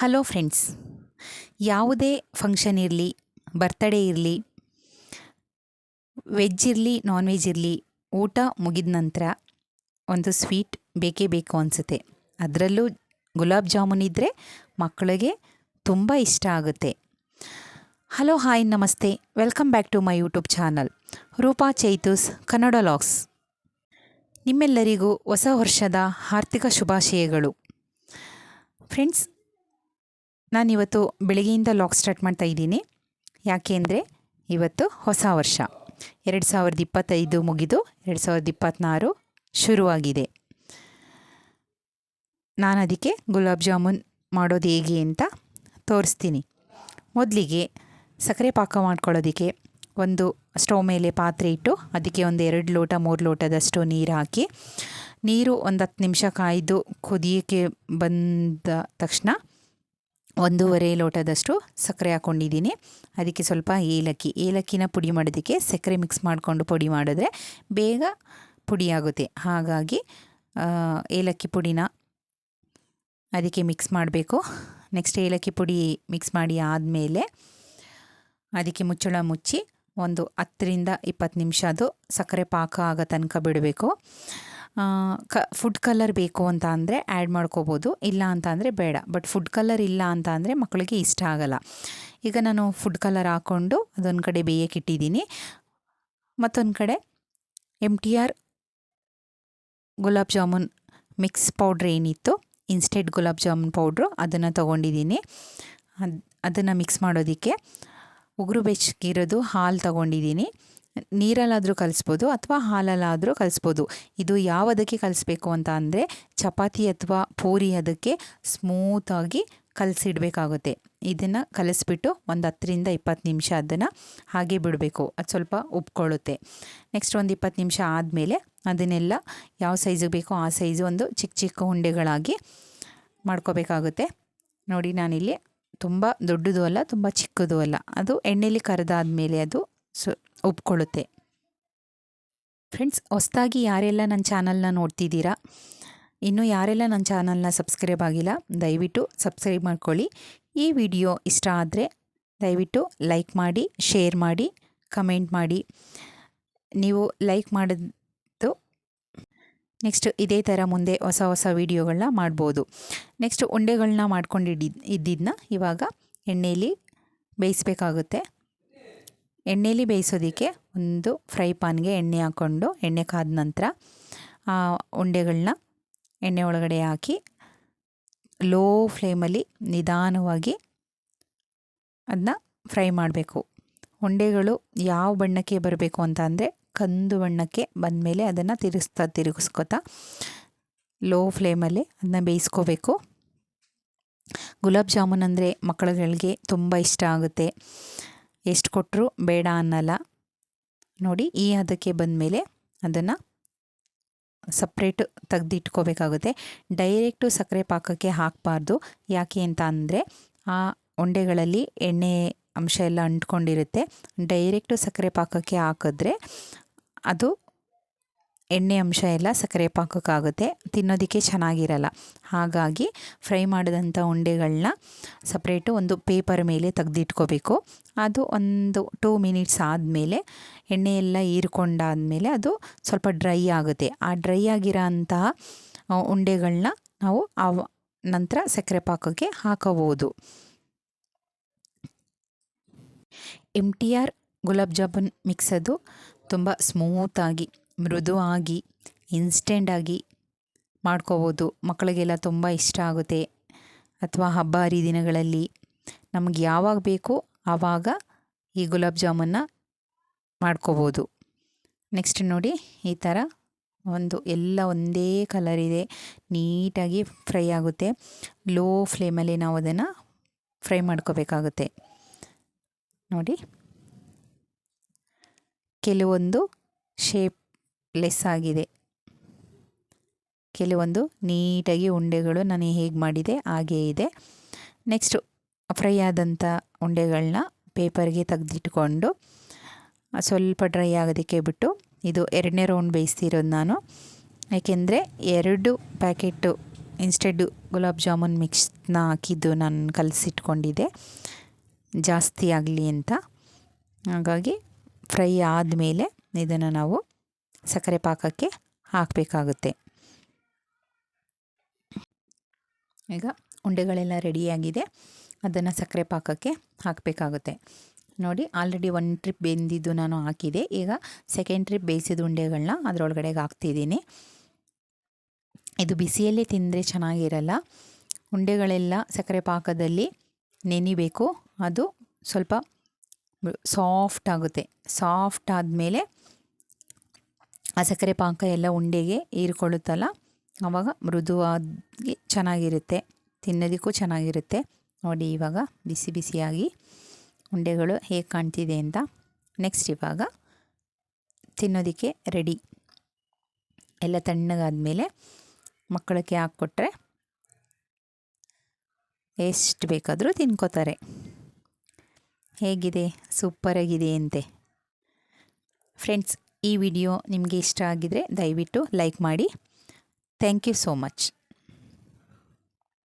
Hello friends ಯಾವುದೇ function ಇರಲಿ birthday ಇರಲಿ ವೆಜ್ ಇರಲಿ ನಾನ್ ವೆಜ್ ಇರಲಿ, ಊಟ ಮುಗಿದ ನಂತರ ಒಂದು ಸ್ವೀಟ್ ಬೇಕೇ ಬೇಕು ಅನಿಸುತ್ತೆ. ಅದರಲ್ಲೂ ಗುಲಾಬ್ ಜಾಮೂನ್ ಇದ್ದರೆ ಮಕ್ಕಳಿಗೆ ತುಂಬ ಇಷ್ಟ ಆಗುತ್ತೆ. ಹಲೋ ಹಾಯ್ ನಮಸ್ತೆ. Welcome back to my YouTube channel Roopa Chaitu's Kannada logs ನಿಮ್ಮೆಲ್ಲರಿಗೂ ಹೊಸ ವರ್ಷದ ಆರ್ಥಿಕ ಶುಭಾಶಯಗಳು. ಫ್ರೆಂಡ್ಸ್ ನಾನಿವತ್ತು ಬೆಳಗ್ಗೆಯಿಂದ ಲಾಗ್ ಸ್ಟಾರ್ಟ್ ಮಾಡ್ತಾ ಇದ್ದೀನಿ. ಯಾಕೆ ಅಂದರೆ ಇವತ್ತು ಹೊಸ ವರ್ಷ. ಎರಡು ಸಾವಿರದ ಇಪ್ಪತ್ತೈದು ಮುಗಿದು ಎರಡು ಸಾವಿರದ ಇಪ್ಪತ್ತ್ನಾರು ಶುರುವಾಗಿದೆ. ನಾನು ಅದಕ್ಕೆ ಗುಲಾಬ್ ಜಾಮೂನ್ ಮಾಡೋದು ಹೇಗೆ ಅಂತ ತೋರಿಸ್ತೀನಿ. ಮೊದಲಿಗೆ ಸಕ್ಕರೆ ಪಾಕ ಮಾಡ್ಕೊಳ್ಳೋದಕ್ಕೆ ಒಂದು ಸ್ಟವ್ ಮೇಲೆ ಪಾತ್ರೆ ಇಟ್ಟು ಅದಕ್ಕೆ ಒಂದು ಎರಡು ಲೋಟ, ಮೂರು ಲೋಟದಷ್ಟು ನೀರು ಹಾಕಿ, ನೀರು ಒಂದು ಹತ್ತು ನಿಮಿಷ ಕಾಯ್ದು ಕುದಿಯೋಕ್ಕೆ ಬಂದ ತಕ್ಷಣ ಒಂದೂವರೆ ಲೋಟದಷ್ಟು ಸಕ್ಕರೆ ಹಾಕ್ಕೊಂಡಿದ್ದೀನಿ ಅದಕ್ಕೆ ಸ್ವಲ್ಪ ಏಲಕ್ಕಿ, ಏಲಕ್ಕಿನ ಪುಡಿ ಮಾಡೋದಕ್ಕೆ ಸಕ್ಕರೆ ಮಿಕ್ಸ್ ಮಾಡಿಕೊಂಡು ಪುಡಿ ಮಾಡಿದ್ರೆ ಬೇಗ ಪುಡಿಯಾಗುತ್ತೆ ಹಾಗಾಗಿ ಏಲಕ್ಕಿ ಪುಡಿನ ಅದಕ್ಕೆ ಮಿಕ್ಸ್ ಮಾಡಬೇಕು. ನೆಕ್ಸ್ಟ್ ಏಲಕ್ಕಿ ಪುಡಿ ಮಿಕ್ಸ್ ಮಾಡಿ ಆದಮೇಲೆ ಅದಕ್ಕೆ ಮುಚ್ಚಳ ಮುಚ್ಚಿ ಒಂದು ಹತ್ತರಿಂದ ಇಪ್ಪತ್ತು ನಿಮಿಷ ಅದು ಸಕ್ಕರೆ ಪಾಕ ಆಗೋ ತನಕ ಬಿಡಬೇಕು. ಕ ಫುಡ್ ಕಲರ್ ಬೇಕು ಅಂತ ಅಂದರೆ ಆ್ಯಡ್ ಮಾಡ್ಕೋಬೋದು. ಇಲ್ಲ ಅಂತ ಅಂದರೆ ಬೇಡ. ಬಟ್ ಫುಡ್ ಕಲರ್ ಇಲ್ಲ ಅಂತ ಅಂದರೆ ಮಕ್ಕಳಿಗೆ ಇಷ್ಟ ಆಗಲ್ಲ. ಈಗ ನಾನು ಫುಡ್ ಕಲರ್ ಹಾಕ್ಕೊಂಡು ಅದೊಂದು ಕಡೆ ಬೇಯಕ್ಕೆ ಇಟ್ಟಿದ್ದೀನಿ. ಮತ್ತೊಂದು ಕಡೆ M T R gulab jamun mix powder ಏನಿತ್ತು ಇನ್ಸ್ಟೆಂಟ್ ಗುಲಾಬ್ ಜಾಮೂನ್ ಪೌಡ್ರು ಅದನ್ನು ತೊಗೊಂಡಿದ್ದೀನಿ. ಅದು, ಅದನ್ನು ಮಿಕ್ಸ್ ಮಾಡೋದಕ್ಕೆ. ಉಗುರು ಬೆಚ್ಚಗಿರೋದು ಹಾಲು ತೊಗೊಂಡಿದ್ದೀನಿ. ನೀರಲ್ಲಾದರೂ ಕಲಿಸ್ಬೋದು ಅಥವಾ ಹಾಲಲ್ಲಾದರೂ ಕಲಿಸ್ಬೋದು. ಇದು ಯಾವುದಕ್ಕೆ ಕಲಿಸ್ಬೇಕು ಅಂತ ಅಂದರೆ ಚಪಾತಿ ಅಥವಾ ಪೂರಿ ಅದಕ್ಕೆ ಸ್ಮೂತಾಗಿ ಕಲಸಿಡಬೇಕಾಗುತ್ತೆ. ಇದನ್ನು ಕಲಿಸ್ಬಿಟ್ಟು ಒಂದು ಹತ್ತರಿಂದ ಇಪ್ಪತ್ತು ನಿಮಿಷ ಅದನ್ನು ಹಾಗೆ ಬಿಡಬೇಕು. ಅದು ಸ್ವಲ್ಪ ಉಪ್ಕೊಳ್ಳುತ್ತೆ ನೆಕ್ಸ್ಟ್ ಒಂದು ಇಪ್ಪತ್ತು ನಿಮಿಷ ಆದಮೇಲೆ ಅದನ್ನೆಲ್ಲ ಯಾವ ಸೈಜಿಗೆ ಬೇಕೋ ಆ ಸೈಜು ಒಂದು ಚಿಕ್ಕ ಚಿಕ್ಕ ಉಂಡೆಗಳಾಗಿ ಮಾಡ್ಕೋಬೇಕಾಗುತ್ತೆ. ನೋಡಿ ನಾನಿಲ್ಲಿ ತುಂಬ ದೊಡ್ಡದು ಅಲ್ಲ, ತುಂಬ ಚಿಕ್ಕದು ಅಲ್ಲ. ಅದು ಎಣ್ಣೆಲಿ ಕರೆದಾದ್ಮೇಲೆ ಅದು ಸೊ ಉಪ್ಕೊಳ್ಳುತ್ತೆ ಫ್ರೆಂಡ್ಸ್ ಹೊಸ್ದಾಗಿ ಯಾರೆಲ್ಲ ನನ್ನ ಚಾನಲ್ನ ನೋಡ್ತಿದ್ದೀರಾ? ಇನ್ನೂ ಯಾರೆಲ್ಲ ನನ್ನ ಚಾನಲ್ನ ಸಬ್ಸ್ಕ್ರೈಬ್ ಆಗಿಲ್ಲ, ದಯವಿಟ್ಟು ಸಬ್ಸ್ಕ್ರೈಬ್ ಮಾಡ್ಕೊಳ್ಳಿ. ಈ ವಿಡಿಯೋ ಇಷ್ಟ ಆದರೆ ದಯವಿಟ್ಟು ಲೈಕ್ ಮಾಡಿ, ಶೇರ್ ಮಾಡಿ, ಕಮೆಂಟ್ ಮಾಡಿ. ನೀವು ಲೈಕ್ ಮಾಡಿದ್ದು ನೆಕ್ಸ್ಟ್ ಇದೇ ಥರ ಮುಂದೆ ಹೊಸ ಹೊಸ ವೀಡಿಯೋಗಳನ್ನ ಮಾಡ್ಬೋದು. ನೆಕ್ಸ್ಟ್ ಉಂಡೆಗಳನ್ನ ಮಾಡ್ಕೊಂಡಿಡಿ ಇದ್ದಿದ್ದನ್ನ ಇವಾಗ ಎಣ್ಣೆಯಲ್ಲಿ ಬೇಯಿಸ್ಬೇಕಾಗುತ್ತೆ. ಎಣ್ಣೆಲಿ ಬೇಯಿಸೋದಕ್ಕೆ ಒಂದು ಫ್ರೈ ಪಾನ್ಗೆ ಎಣ್ಣೆ ಹಾಕ್ಕೊಂಡು ಎಣ್ಣೆ ಕಾದ ನಂತರ, ಆ ಉಂಡೆಗಳನ್ನ ಎಣ್ಣೆ ಒಳಗಡೆ ಹಾಕಿ ಲೋ ಫ್ಲೇಮಲ್ಲಿ ನಿಧಾನವಾಗಿ ಅದನ್ನ ಫ್ರೈ ಮಾಡಬೇಕು. ಉಂಡೆಗಳು ಯಾವ ಬಣ್ಣಕ್ಕೆ ಬರಬೇಕು ಅಂತ ಅಂದರೆ ಕಂದು ಬಣ್ಣಕ್ಕೆ ಬಂದಮೇಲೆ ಅದನ್ನು ತಿರುಗಿಸ್ತಾ ತಿರುಗಿಸ್ಕೊತಾ ಲೋ ಫ್ಲೇಮಲ್ಲಿ ಅದನ್ನ ಬೇಯಿಸ್ಕೋಬೇಕು. ಗುಲಾಬ್ ಜಾಮೂನ್ ಅಂದರೆ ಮಕ್ಕಳುಗಳಿಗೆ ತುಂಬ ಇಷ್ಟ ಆಗುತ್ತೆ. ಎಷ್ಟು ಕೊಟ್ಟರು ಬೇಡ ಅನ್ನಲ್ಲ. ನೋಡಿ, ಈ ಹದಕ್ಕೆ ಬಂದಮೇಲೆ ಅದನ್ನು ಸಪ್ರೇಟ್ ತೆಗೆದಿಟ್ಕೋಬೇಕಾಗುತ್ತೆ. ಡೈರೆಕ್ಟು ಸಕ್ಕರೆ ಪಾಕಕ್ಕೆ ಹಾಕಬಾರ್ದು. ಯಾಕೆ ಅಂತ ಅಂದರೆ, ಆ ಉಂಡೆಗಳಲ್ಲಿ ಎಣ್ಣೆ ಅಂಶ ಎಲ್ಲ ಅಂಟ್ಕೊಂಡಿರುತ್ತೆ. ಡೈರೆಕ್ಟು ಸಕ್ಕರೆ ಪಾಕಕ್ಕೆ ಹಾಕಿದ್ರೆ ಅದು ಎಣ್ಣೆ ಅಂಶ ಎಲ್ಲ ಸಕ್ಕರೆ ಪಾಕಕ್ಕಾಗುತ್ತೆ. ತಿನ್ನೋದಕ್ಕೆ ಚೆನ್ನಾಗಿರಲ್ಲ. ಹಾಗಾಗಿ ಫ್ರೈ ಮಾಡಿದಂಥ ಉಂಡೆಗಳನ್ನ ಸಪ್ರೇಟು ಒಂದು ಪೇಪರ್ ಮೇಲೆ ತೆಗೆದಿಟ್ಕೋಬೇಕು. ಅದು ಒಂದು ಟೂ ಮಿನಿಟ್ಸ್ ಆದಮೇಲೆ ಎಣ್ಣೆ ಎಲ್ಲ ಹೀರ್ಕೊಂಡಾದಮೇಲೆ ಅದು ಸ್ವಲ್ಪ ಡ್ರೈ ಆಗುತ್ತೆ. ಆ ಡ್ರೈ ಆಗಿರೋ ಅಂತಹ ಉಂಡೆಗಳನ್ನ ನಾವು ಆ ನಂತರ ಸಕ್ಕರೆ ಪಾಕಕ್ಕೆ ಹಾಕಬಹುದು. M T R gulab jamun ಮಿಕ್ಸದು ತುಂಬ ಸ್ಮೂತಾಗಿ ಮೃದುವಾಗಿ ಇನ್ಸ್ಟೆಂಟಾಗಿ ಮಾಡ್ಕೋಬೋದು. ಮಕ್ಕಳಿಗೆಲ್ಲ ತುಂಬ ಇಷ್ಟ ಆಗುತ್ತೆ. ಅಥವಾ ಹಬ್ಬ ಹರಿದಿನಗಳಲ್ಲಿ ನಮಗೆ ಯಾವಾಗ ಬೇಕು ಆವಾಗ ಈ ಗುಲಾಬ್ ಜಾಮೂನ್ನ ಮಾಡ್ಕೋಬೋದು. ನೆಕ್ಸ್ಟ್ ನೋಡಿ, ಈ ಥರ ಒಂದು ಎಲ್ಲ ಒಂದೇ ಕಲರ್ ಇದೆ. ನೀಟಾಗಿ ಫ್ರೈ ಆಗುತ್ತೆ. ಲೋ ಫ್ಲೇಮಲ್ಲಿ ನಾವು ಅದನ್ನು ಫ್ರೈ ಮಾಡ್ಕೋಬೇಕಾಗುತ್ತೆ. ನೋಡಿ. ಕೆಲವೊಂದು ಶೇಪ್ ಲೆಸ್ ಆಗಿದೆ. ಕೆಲವೊಂದು ನೀಟಾಗಿ ಉಂಡೆಗಳು ನಾನು ಹೇಗೆ ಮಾಡಿದೆ, ಹಾಗೇ ಇದೆ. ನೆಕ್ಸ್ಟು ಫ್ರೈ ಆದಂಥ ಉಂಡೆಗಳನ್ನ ಪೇಪರ್ಗೆ ತೆಗೆದಿಟ್ಕೊಂಡು, ಸ್ವಲ್ಪ ಡ್ರೈ ಆಗೋದಕ್ಕೆ ಬಿಟ್ಟು, ಇದು ಎರಡನೇ ರೌಂಡ್ ಬೇಯಿಸ್ತಿರೋದು ನಾನು. ಯಾಕೆಂದರೆ ಎರಡು ಪ್ಯಾಕೆಟು ಇನ್ಸ್ಟೆಡ್ ಗುಲಾಬ್ ಜಾಮೂನ್ ಮಿಕ್ಸ್ನ ಹಾಕಿದ್ದು ನಾನು ಕಲಸಿಟ್ಕೊಂಡಿದ್ದೆ. ಜಾಸ್ತಿ ಆಗಲಿ ಅಂತ. ಹಾಗಾಗಿ ಫ್ರೈ ಆದಮೇಲೆ ಇದನ್ನು ನಾವು ಸಕ್ಕರೆ ಪಾಕಕ್ಕೆ ಹಾಕಬೇಕಾಗುತ್ತೆ. ಈಗ ಉಂಡೆಗಳೆಲ್ಲ ರೆಡಿಯಾಗಿದೆ. ಅದನ್ನು ಸಕ್ಕರೆ ಪಾಕಕ್ಕೆ ಹಾಕಬೇಕಾಗುತ್ತೆ. ನೋಡಿ ಆಲ್ರೆಡಿ ಒನ್ ಟ್ರಿಪ್ ಬೆಂದಿದ್ದು ನಾನು ಹಾಕಿದೆ. ಈಗ ಸೆಕೆಂಡ್ ಟ್ರಿಪ್ ಬೇಯಿಸಿದ ಉಂಡೆಗಳನ್ನ ಅದರೊಳಗಡೆಗೆ ಹಾಕ್ತಿದ್ದೀನಿ. ಇದು ಬಿಸಿಯಲ್ಲೇ ತಿಂದರೆ ಚೆನ್ನಾಗಿರಲ್ಲ. ಉಂಡೆಗಳೆಲ್ಲ ಸಕ್ಕರೆ ಪಾಕದಲ್ಲಿ ನೆನಿಬೇಕು. ಅದು ಸ್ವಲ್ಪ ಸಾಫ್ಟ್ ಆಗುತ್ತೆ. ಸಾಫ್ಟ್ ಆದಮೇಲೆ ಆ ಸಕ್ಕರೆ ಪಾಕ ಎಲ್ಲ ಉಂಡೆಗೆ ಹೀರ್ಕೊಳ್ಳುತ್ತಲ್ಲ ಆವಾಗ ಮೃದುವಾಗಿ ಚೆನ್ನಾಗಿರುತ್ತೆ. ತಿನ್ನೋದಕ್ಕೂ ಚೆನ್ನಾಗಿರುತ್ತೆ. ನೋಡಿ ಇವಾಗ ಬಿಸಿ ಬಿಸಿಯಾಗಿ ಉಂಡೆಗಳು ಹೇಗೆ ಕಾಣ್ತಿದೆ ಅಂತ. ನೆಕ್ಸ್ಟ್ ಇವಾಗ ತಿನ್ನೋದಕ್ಕೆ ರೆಡಿ ಎಲ್ಲ ತಣ್ಣಗಾದಮೇಲೆ ಮಕ್ಕಳಿಗೆ ಹಾಕ್ಕೊಟ್ರೆ ಎಷ್ಟು ಬೇಕಾದರೂ ತಿನ್ಕೋತಾರೆ. ಹೇಗಿದೆ? ಸೂಪರಾಗಿದೆ ಅಂತೆ. ಫ್ರೆಂಡ್ಸ್ ಈ ವಿಡಿಯೋ ನಿಮಗೆ ಇಷ್ಟ ಆಗಿದರೆ ದಯವಿಟ್ಟು ಲೈಕ್ ಮಾಡಿ. Thank you so much